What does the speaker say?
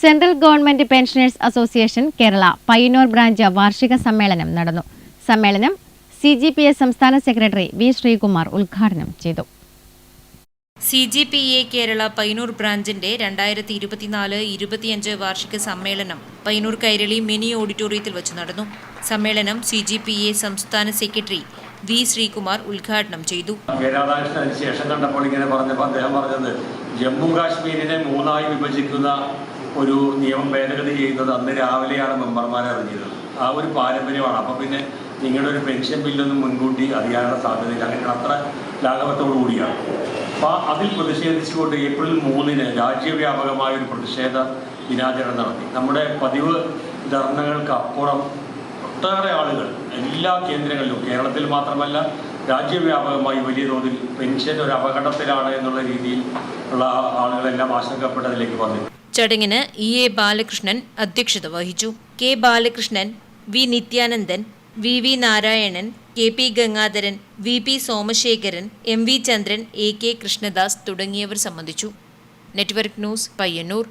Central government pensioners association Kerala Payyanur branch വാർഷിക സമ്മേളനം നടന്നു. സമ്മേളനം സി ജി പി എ സംസ്ഥാന സെക്രട്ടറി വി ശ്രീകുമാർ ഉദ്ഘാടനം ചെയ്തു. C G P A Kerala Payyanur ബ്രാഞ്ചിന്റെ രണ്ടായിരത്തി ഇരുപത്തിനാല് ഇരുപത്തിയഞ്ച് വാർഷിക സമ്മേളനം പയ്യന്നൂർ കൈരളി മിനി ഓഡിറ്റോറിയത്തിൽ വെച്ച് നടന്നു. സമ്മേളനം സി ജി പി എ സംസ്ഥാന സെക്രട്ടറി വി ശ്രീകുമാർ ഉദ്ഘാടനം ചെയ്തു. ശേഷം കണ്ടപ്പോൾ ഇങ്ങനെ പറഞ്ഞപ്പോൾ അദ്ദേഹം പറഞ്ഞത് ജമ്മു കാശ്മീരിനെ മൂന്നായി വിഭജിക്കുന്ന ഒരു നിയമം ഭേദഗതി ചെയ്യുന്നത് അന്ന് രാവിലെയാണ് മെമ്പർമാരെ അറിഞ്ഞത്. ആ ഒരു പാരമ്പര്യമാണ്. അപ്പം പിന്നെ നിങ്ങളുടെ ഒരു പെൻഷൻ ബില്ലൊന്നും മുൻകൂട്ടി അറിയാനുള്ള സാധ്യതയില്ല. അങ്ങനെ അത്ര ലാഘവത്തോടു കൂടിയാണ്. അപ്പോൾ അതിൽ പ്രതിഷേധിച്ചുകൊണ്ട് ഏപ്രിൽ മൂന്നിന് രാജ്യവ്യാപകമായ ഒരു പ്രതിഷേധ ദിനാചരണം നടത്തി. നമ്മുടെ പതിവ് ധർണകൾക്ക് അപ്പുറം ഒട്ടേറെ ആളുകൾ എല്ലാ കേന്ദ്രങ്ങളിലും കേരളത്തിൽ മാത്രമല്ല രാജ്യവ്യാപകമായി വലിയ തോതിൽ പെൻഷൻ ഒരു അപകടത്തിലാണ് എന്നുള്ള രീതിയിൽ ഉള്ള ആളുകളെല്ലാം ആശങ്കപ്പെട്ടതിലേക്ക് വന്നു ചടങ്ങിന് ഇ എ ബാലകൃഷ്ണൻ അധ്യക്ഷത വഹിച്ചു. K Balakrishnan V Nithyanandan V V Narayanan K P Gangadharan V P Somasekharan M V Chandran A K Krishnadas തുടങ്ങിയവർ സംബന്ധിച്ചു. Network news Payyanur.